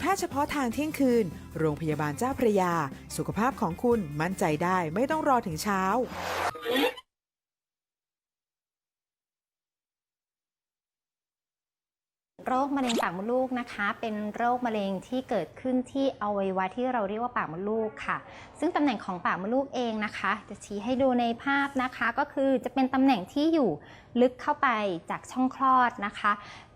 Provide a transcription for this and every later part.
แพทย์เฉพาะทางเที่ยงคืน โรงพยาบาลเจ้าพระยา สุขภาพของคุณมั่นใจได้ไม่ต้องรอถึงเช้า โรคมะเร็งปากมดลูกนะคะ เป็นโรคมะเร็งที่เกิดขึ้นที่อวัยวะที่เราเรียกว่าปากมดลูกค่ะ ซึ่งตำแหน่งของปากมดลูกเองนะคะ จะชี้ให้ดูในภาพนะคะ ก็คือจะเป็นตำแหน่งที่อยู่ลึกเข้าไปจากช่องคลอดนะคะ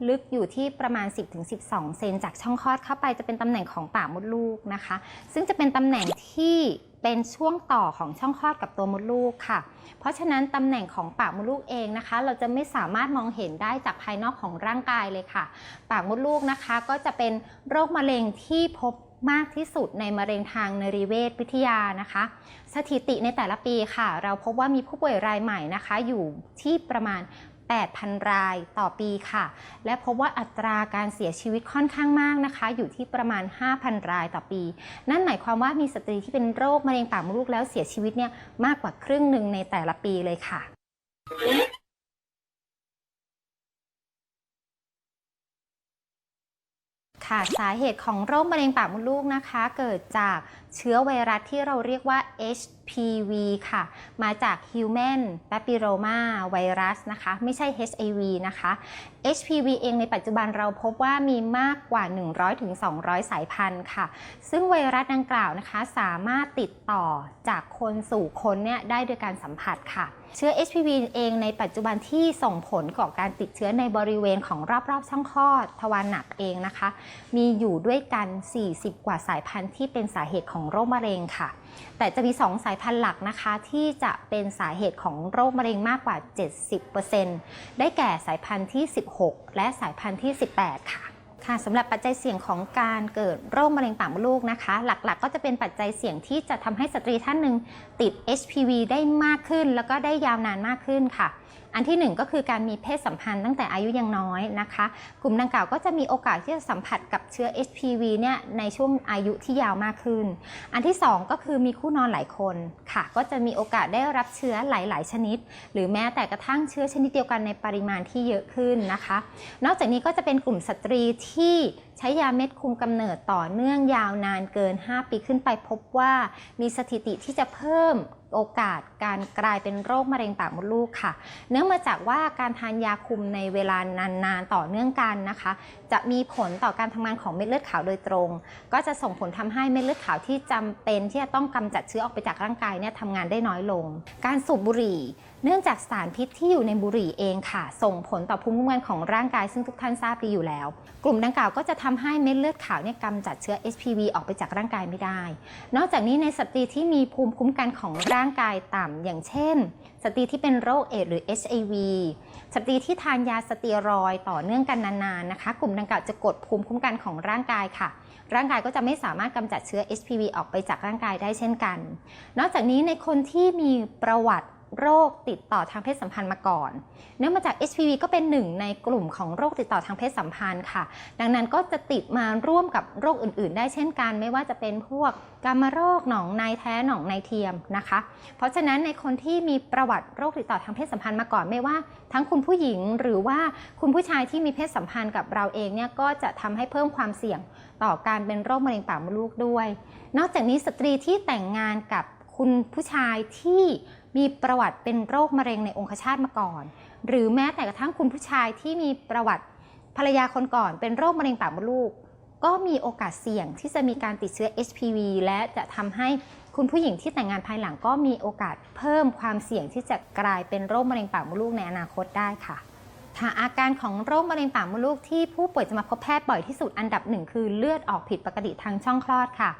ลึกอยู่ที่ประมาณ 10-12 เซนจากช่องคลอดเข้าไปจะเป็นตำแหน่งของปากมดลูกนะคะ ซึ่งจะเป็นตำแหน่งที่เป็นช่วงต่อของช่องคลอดกับตัวมดลูกค่ะ เพราะฉะนั้นตำแหน่งของปากมดลูกเองนะคะ เราจะไม่สามารถมองเห็นได้จากภายนอกของร่างกายเลยค่ะ ปากมดลูกนะคะก็จะเป็นโรคมะเร็งที่พบมากที่สุดในมะเร็งทางนริเวศวิทยานะคะ สถิติในแต่ละปีค่ะ เราพบว่ามีผู้ป่วยรายใหม่นะคะ อยู่ที่ประมาณ 8,000 รายต่อปีค่ะ และพบว่าอัตราการเสียชีวิตค่อนข้างมากนะคะ อยู่ที่ประมาณ 5,000 รายต่อปี นั่นหมายความว่ามีสตรีที่เป็นโรคมะเร็งปากมดลูกแล้วเสียชีวิตเนี่ยมากกว่าครึ่งหนึ่งในแต่ละปีเลยค่ะค่ะสาเหตุของโรคมะเร็งปากมดลูกนะคะ เกิดจากเชื้อไวรัสที่เราเรียกว่า H HPV ค่ะ มาจาก Human Papilloma Virus นะคะ ไม่ใช่ HIV นะคะ HPV เองในปัจจุบันเราพบว่ามีมากกว่า 100-200 สายพันธุ์ค่ะ ซึ่งไวรัสดังกล่าวนะคะ สามารถติดต่อจากคนสู่คนเนี่ยได้โดยการสัมผัสค่ะ เชื้อ HPV เองในปัจจุบันที่ส่งผลก่อการติดเชื้อในบริเวณของรอบๆช่องคลอดทวารหนักเองนะคะ มีอยู่ด้วยกัน 40 กว่าสายพันธุ์ที่เป็นสาเหตุของโรคมะเร็งค่ะแต่จะมี 2 สายพันธุ์หลักนะคะ ที่จะเป็นสาเหตุของโรคมะเร็งมากกว่า 70%ได้แก่สายพันธุ์ที่ 16 และสายพันธุ์ที่ 18 ค่ะค่ะสำหรับปัจจัยเสี่ยงของการเกิดโรคมะเร็งปากมดลูกนะคะ หลักๆก็จะเป็นปัจจัยเสี่ยงที่จะทำให้สตรีท่านหนึ่งติด HPV ได้มากขึ้น แล้วก็ได้ยาวนานมากขึ้นค่ะ อันที่หนึ่งก็คือการมีเพศสัมพันธ์ตั้งแต่อายุยังน้อยนะคะ กลุ่มดังกล่าวก็จะมีโอกาสที่จะสัมผัสกับเชื้อ HPV เนี่ยในช่วงอายุที่ยาวมากขึ้น อันที่สองก็คือมีคู่นอนหลายคนค่ะ ก็จะมีโอกาสได้รับเชื้อหลาย ๆ ชนิด หรือแม้แต่กระทั่งเชื้อชนิดเดียวกันในปริมาณที่เยอะขึ้นนะคะ นอกจากนี้ก็จะเป็นกลุ่มสตรีที่ใช้ยาเม็ดคุมกำเนิดต่อเนื่องยาวนานเกิน 5 ปีขึ้นไปพบว่ามีสถิติที่จะเพิ่ม โอกาสการกลายเป็นโรคมะเร็งปากมดลูกค่ะ เนื่องมาจากว่าการทานยาคุมในเวลานานๆต่อเนื่องกันนะคะ จะมีผลต่อการทำงานของเม็ดเลือดขาวโดยตรง ก็จะส่งผลทำให้เม็ดเลือดขาวที่จำเป็นที่จะต้องกำจัดเชื้อออกไปจากร่างกายเนี่ยทำงานได้น้อยลง การสูบบุหรี่เนื่องจากสารพิษที่อยู่ในบุหรี่เองค่ะ ส่งผลต่อภูมิคุ้มกันของร่างกายซึ่งทุกท่านทราบดีอยู่แล้ว กลุ่มดังกล่าวก็จะทำให้เม็ดเลือดขาวเนี่ยกำจัดเชื้อ HPV ออกไปจากร่างกายไม่ได้ นอกจากนี้ในสตรีที่มีภูมิคุ้มกันของร่างกายต่ำอย่างเช่น สตรีที่เป็นโรคเอดส์หรือ HIV สตรีที่ทานยาสเตียรอยต่อเนื่องกันนานๆนะคะ กลุ่มดังกล่าวจะกดภูมิคุ้มกันของร่างกายค่ะ ร่างกายก็จะไม่สามารถกำจัดเชื้อ HPV ออกไปจากร่างกายได้เช่นกัน นอกจากนี้ในคนที่มีประวัติ โรคติดต่อทางเพศสัมพันธ์มาก่อน เนื่องมาจาก HPV ก็เป็นหนึ่งในกลุ่มของโรคติดต่อทางเพศสัมพันธ์ค่ะ ดังนั้นก็จะติดมาร่วมกับโรคอื่น ๆ ได้เช่นกัน ไม่ว่าจะเป็นพวกกามโรคหนองในแท้หนองในเทียมนะคะ เพราะฉะนั้นในคนที่มีประวัติโรคติดต่อทางเพศสัมพันธ์มาก่อนไม่ว่า ทั้งคุณผู้หญิงหรือว่าคุณผู้ชายที่มีเพศสัมพันธ์กับเราเองเนี่ยก็จะทำให้เพิ่มความเสี่ยงต่อการเป็นโรคมะเร็งปากมดลูกด้วย นอกจากนี้สตรีที่แต่งงานกับคุณผู้ชายที่ มีประวัติเป็นโรคมะเร็งในองคชาตมาก่อน หรือแม้แต่กระทั่งคุณผู้ชายที่มีประวัติภรรยาคนก่อนเป็นโรคมะเร็งปากมดลูก ก็มีโอกาสเสี่ยงที่จะมีการติดเชื้อ HPV และจะทำให้คุณผู้หญิงที่แต่งงานภายหลังก็มีโอกาสเพิ่มความเสี่ยงที่จะกลายเป็นโรคมะเร็งปากมดลูกในอนาคตได้ค่ะ ค่ะอาการของโรคมะเร็งปากมดลูกที่ผู้ป่วยจะมาพบแพทย์บ่อยที่สุดอันดับหนึ่งคือเลือดออกผิดปกติทางช่องคลอดค่ะ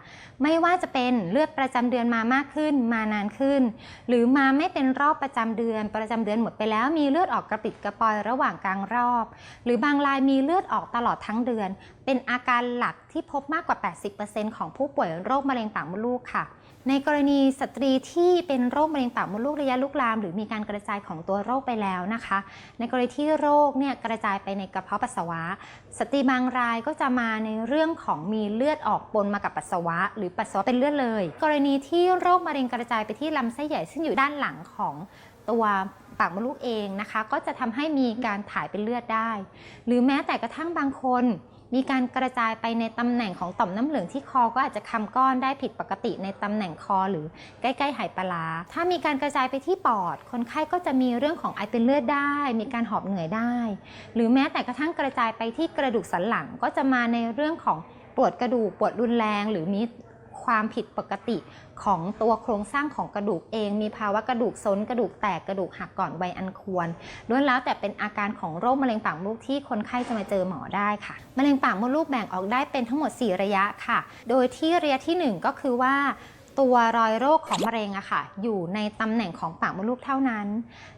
ไม่ว่าจะเป็นเลือดประจำเดือนมามากขึ้นมานานขึ้น หรือมาไม่เป็นรอบประจำเดือน ประจำเดือนหมดไปแล้ว มีเลือดออกกระปิดกระปอยระหว่างกลางรอบ หรือบางรายมีเลือดออกตลอดทั้งเดือน เป็นอาการหลักที่พบมากกว่า 80%ของผู้ป่วยโรคมะเร็งปากมดลูกค่ะ ในกรณีสตรีที่เป็นโรคมะเร็งปากมดลูกระยะลุกลาม หรือมีการกระจายของตัวโรคไปแล้วนะคะ ในกรณีที่โรคเนี่ยกระจายไปในกระเพาะปัสสาวะ สตรีบางรายก็จะมาในเรื่องของมีเลือดออกปนมากับปัสสาวะ หรือปัสสาวะเป็นเลือดเลย กรณีที่โรคมะเร็งกระจายไปที่ลำไส้ใหญ่ซึ่งอยู่ด้านหลังของตัวปากมดลูกเองนะคะ ก็จะทำให้มีการถ่ายเป็นเลือดได้ หรือแม้แต่กระทั่งบางคน มีการกระจายไปในตำแหน่งของต่อมน้ำเหลืองที่คอก็อาจจะคำก้อนได้ผิดปกติในตำแหน่งคอหรือใกล้ๆหายปลาร้าถ้ามีการกระจายไปที่ปอด คนไข้ก็จะมีเรื่องของไอเป็นเลือดได้ มีการหอบเหนื่อยได้ หรือแม้แต่กระทั่งกระจายไปที่กระดูกสันหลังก็จะมาในเรื่องของปวดกระดูกปวดรุนแรง หรือมี ความผิดปกติของตัวโครงสร้างของกระดูกเอง มีภาวะกระดูกซนกระดูกแตกกระดูกหักก่อนวัยอันควรล้วนแล้วแต่เป็นอาการของโรคมะเร็งปากมดลูกที่คนไข้จะมาเจอหมอได้ค่ะ มะเร็งปากมดลูกแบ่งออกได้เป็นทั้งหมด 4 ระยะค่ะ โดยที่ระยะทีหนึ่1 ก็คือว่าตัวรอยโรคของมะเร็งอะค่ะ อยู่ในตำแหน่งของปากมดลูกเท่านั้น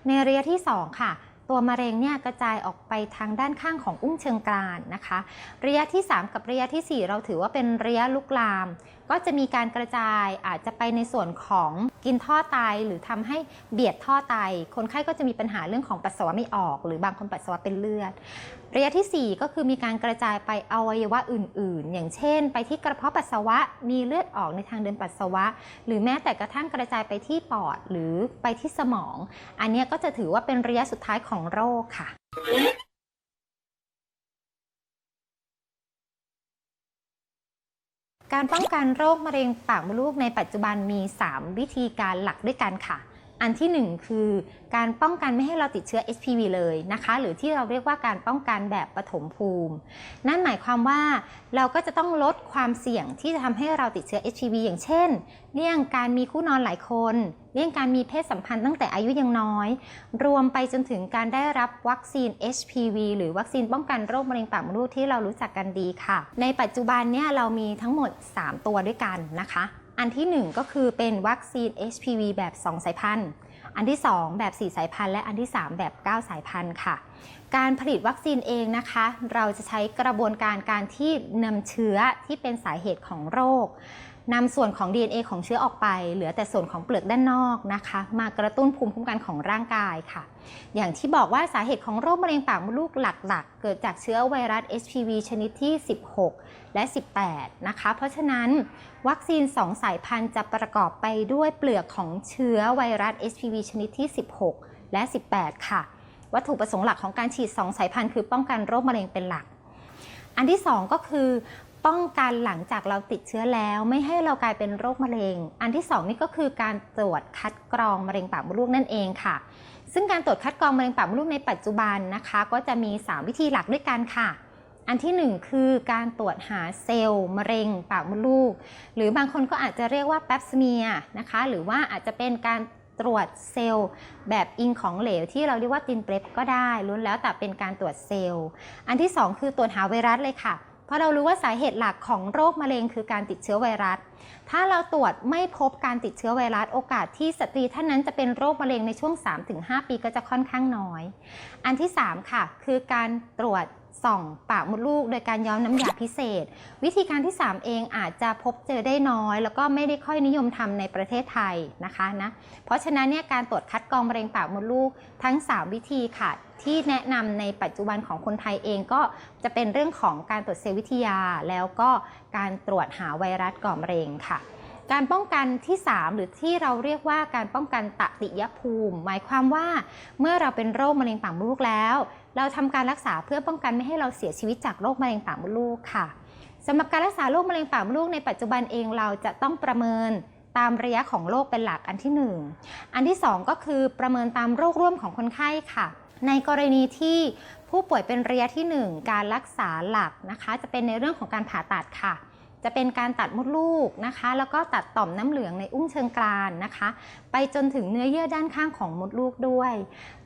ในระยะที่ 2 ค่ะ ตัวมะเร็งเนี่ยกระจายออกไปทางด้านข้างของอุ้งเชิงกรานนะคะ ระยะที่ 3 กับระยะทีสี่4 เราถือว่าเป็นระยะลุกลาม ก็จะมีการกระจายอาจจะไปในส่วนของกินท่อไตหรือทำให้เบียดท่อไต คนไข้ก็จะมีปัญหาเรื่องของปัสสาวะไม่ออก หรือบางคนปัสสาวะเป็นเลือด ระยะทีสี่ 4 ก็คือมีการกระจายไปอวัยวะอื่น ๆ อย่างเช่น ไปที่กระเพาะปัสสาวะมีเลือดออกในทางเดินปัสสาวะ หรือแม้แต่กระทั่งกระจายไปที่ปอดหรือไปที่สมอง อันนี้ก็จะถือว่าเป็นระยะสุดท้ายของโรคค่ะการป้องกันโรคมะเร็งปากมดลูกในปัจจุบันมี 3 วิธีการหลักด้วยกันค่ะ อันที่ 1 คือการป้องกันไม่ให้เราติดเชื้อ HPV เลยนะคะ หรือที่เราเรียกว่าการป้องกันแบบปฐมภูมิ นั่นหมายความว่าเราก็จะต้องลดความเสี่ยงที่จะทำให้เราติดเชื้อ HPV อย่างเช่น เลี่ยงการมีคู่นอนหลายคน เลี่ยงการมีเพศสัมพันธ์ตั้งแต่อายุยังน้อย รวมไปจนถึงการได้รับวัคซีน HPV หรือวัคซีนป้องกันโรคมะเร็งปากมดลูกที่เรารู้จักกันดีค่ะ ในปัจจุบันเนี่ยเรามีทั้งหมด 3 ตัวด้วยกันนะคะ อันที่ 1 ก็คือเป็นวัคซีน HPV แบบ 2 สายพันธุ์ อันที่ 2 แบบ 4 สายพันธุ์ และอันที่ 3 แบบ 9 สายพันธุ์ค่ะ การผลิตวัคซีนเองนะคะ เราจะใช้กระบวนการการที่นำเชื้อที่เป็นสาเหตุของโรคนำส่วนของ DNA ของเชื้อออกไป เหลือแต่ส่วนของเปลือกด้านนอกนะคะ มากระตุ้นภูมิคุ้มกันของร่างกายค่ะ อย่างที่บอกว่าสาเหตุของโรคมะเร็งปากมดลูกหลักๆ เกิดจากเชื้อไวรัส HPV ชนิดที่ 16 และ 18 นะคะ เพราะฉะนั้นวัคซีน 2 สายพันธุ์จะประกอบไปด้วยเปลือกของเชื้อไวรัส HPV ชนิดที่ 16 และ 18 ค่ะ วัตถุประสงค์หลักของการฉีด 2 สายพันธุ์คือป้องกันโรคมะเร็งเป็นหลัก อันที่ 2 ก็คือ ป้องกันหลังจากเราติดเชื้อแล้ว ไม่ให้เรากลายเป็นโรคมะเร็ง อันที่ 2 นี่ก็คือการตรวจคัดกรองมะเร็งปากมดลูกนั่นเองค่ะ ซึ่งการตรวจคัดกรองมะเร็งปากมดลูกในปัจจุบันนะคะ ก็จะมี 3 วิธีหลักด้วยกันค่ะอันที่ 1 คือการตรวจหาเซลล์มะเร็งปากมดลูก หรือบางคนก็อาจจะเรียกว่าแปปสเมียนะคะ หรือว่าอาจจะเป็นการ ตรวจเซลล์แบบอิงของเหลวที่เราเรียกว่าตินเปรปก็ได้ล้วนแล้วแต่เป็นการตรวจเซลล์ อันที่ 2 คือตรวจหาไวรัสเลยค่ะ เพราะเรารู้ว่าสาเหตุหลักของโรคมะเร็งคือการติดเชื้อไวรัส ถ้าเราตรวจไม่พบการติดเชื้อไวรัสโอกาสที่สตรีท่านนั้นจะเป็นโรคมะเร็งในช่วง 3-5 ปีก็จะค่อนข้างน้อย อันที่ 3 ค่ะ คือการตรวจ ส่องปากมดลูก โดยการย้อมน้ำยาพิเศษ วิธีการที่ 3 เองอาจจะพบเจอได้น้อย แล้วก็ไม่ได้ค่อยนิยมทำในประเทศไทยนะคะนะเพราะฉะนั้นเนี่ยการตรวจคัดกรองมะเร็งปากมดลูกทั้ง 3 วิธีค่ะ ที่แนะนำในปัจจุบันของคนไทยเองก็จะเป็นเรื่องของการตรวจเซลล์วิทยา แล้วก็การตรวจหาไวรัสก่อมะเร็งค่ะ การป้องกันที่ 3 หรือที่เราเรียกว่าการป้องกันตติยภูมิ หมายความว่า เมื่อเราเป็นโรคมะเร็งปากมดลูกแล้ว เราทำการรักษาเพื่อป้องกันไม่ให้เราเสียชีวิตจากโรคมะเร็งปากมดลูกค่ะสำหรับการรักษาโรคมะเร็งปากมดลูกในปัจจุบันเองเราจะต้องประเมินตามระยะของโรคเป็นหลักอันที่ 1 อันที่ 2 ก็คือประเมินตามโรคร่วมของคนไข้ค่ะ ในกรณีที่ผู้ป่วยเป็นระยะที่ 1 การรักษาหลักนะคะ จะเป็นในเรื่องของการผ่าตัดค่ะ จะเป็นการตัดมดลูกนะคะ แล้วก็ตัดต่อมน้ำเหลืองในอุ้งเชิงกรานนะคะ ไปจนถึงเนื้อเยื่อด้านข้างของมดลูกด้วย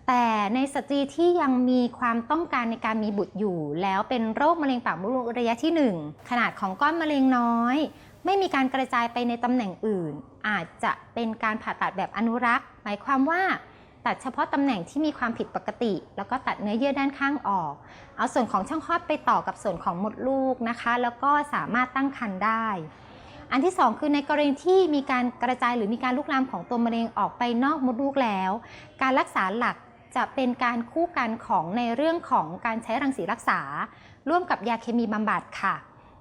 แต่ในสตรีที่ยังมีความต้องการในการมีบุตรอยู่ แล้วเป็นโรคมะเร็งปากมดลูกระยะที่ 1 ขนาดของก้อนมะเร็งน้อย ไม่มีการกระจายไปในตำแหน่งอื่น อาจจะเป็นการผ่าตัดแบบอนุรักษ์ หมายความว่า ตัดเฉพาะตำแหน่งที่มีความผิดปกติ แล้วก็ตัดเนื้อเยื่อด้านข้างออก เอาส่วนของช่องคลอดไปต่อกับส่วนของมดลูกนะคะ แล้วก็สามารถตั้งครรภ์ได้ อันที่ 2 คือในกรณีที่มีการกระจายหรือมีการลุกลามของตัวมะเร็งออกไปนอกมดลูกแล้ว การรักษาหลักจะเป็นการคู่กันของในเรื่องของการใช้รังสีรักษา ร่วมกับยาเคมีบำบัดค่ะ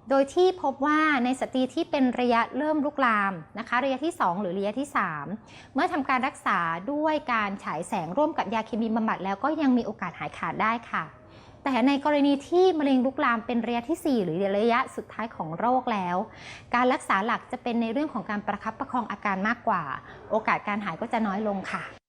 โดยที่พบว่าในสตรีที่เป็นระยะเริ่มลุกลามนะคะ ระยะที่ 2 หรือระยะที่ 3 เมื่อทำการรักษาด้วยการฉายแสงร่วมกับยาเคมีบำบัดแล้วก็ยังมีโอกาสหายขาดได้ค่ะ แต่ในกรณีที่มะเร็งลุกลามเป็นระยะที่ 4 หรือระยะสุดท้ายของโรคแล้ว การรักษาหลักจะเป็นในเรื่องของการประคับประคองอาการมากกว่า โอกาสการหายก็จะน้อยลงค่ะ